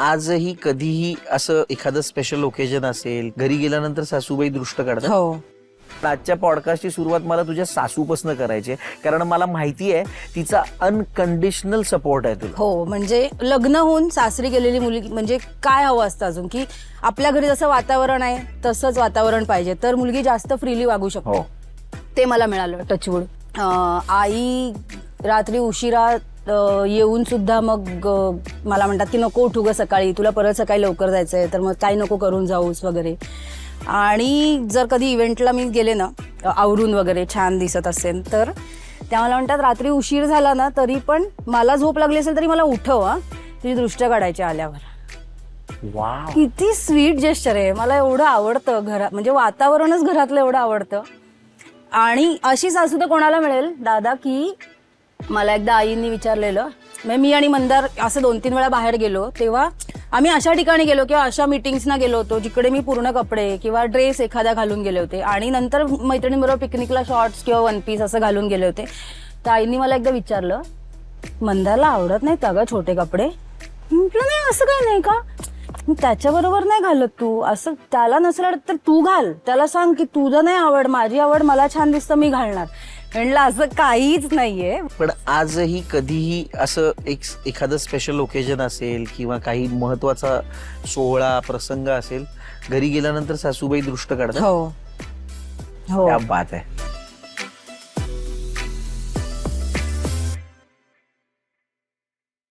आजही कधीही असं एखादं स्पेशल ओकेजन असेल घरी गेल्यानंतर सासूबाई दृष्ट काढतात हो. आजच्या पॉडकास्टची सुरुवात मला तुझ्या सासूपासून करायची आहे. कारण मला माहिती आहे तिचा अनकंडिशनल सपोर्ट आहे तुला. हो म्हणजे लग्न होऊन सासरी गेलेली मुलगी म्हणजे काय हवं असतं अजून? की आपल्या घरी जसं वातावरण आहे तसंच वातावरण पाहिजे. तर मुलगी जास्त फ्रीली वागू शकते. हो. ते मला मिळालं टचवूड आई रात्री उशिरा येऊन सुद्धा मग मला म्हणतात की नको उठू ग सकाळी तुला परत सकाळी लवकर जायचंय तर मग काही नको करून जाऊस वगैरे. आणि जर कधी इव्हेंटला मी गेले ना आवरून वगैरे छान दिसत असेल तर त्या मला म्हणतात रात्री उशीर झाला ना तरी पण मला झोप लागली असेल तरी मला उठव हा. तुझी दृष्ट्या काढायची आल्यावर. किती स्वीट जेस्चर आहे. मला एवढं आवडतं घरात म्हणजे वातावरणच घरातलं एवढं आवडतं. आणि अशी सासू तर कोणाला मिळेल? दादा की मला एकदा आईंनी विचारलेलं मग मी आणि मंदार असं दोन तीन वेळा बाहेर गेलो तेव्हा आम्ही अशा ठिकाणी गेलो किंवा अशा मिटिंग्सना गेलो होतो जिकडे मी पूर्ण कपडे किंवा ड्रेस एखादा घालून गेले होते. आणि नंतर मैत्रिणीबरोबर पिकनिकला शॉर्ट्स किंवा वन पीस असं घालून गेले होते. तर आईंनी मला एकदा विचारलं मंदारला आवडत नाही अगं छोटे कपडे? म्हटलं नाही असं काही नाही का? त्याच्याबरोबर नाही घालत तू. असं त्याला नसलं तर तू घाल. त्याला सांग की तुझं नाही आवड माझी आवड मला छान दिसतं मी घालणार. म्हणलं असं काहीच नाहीये. पण आजही कधीही असं एक एखादं स्पेशल ओकेजन असेल किंवा काही महत्त्वाचा सोहळा प्रसंग असेल घरी गेल्यानंतर सासूबाई दृष्ट काढतात. हो. हो. त्या बात आहे.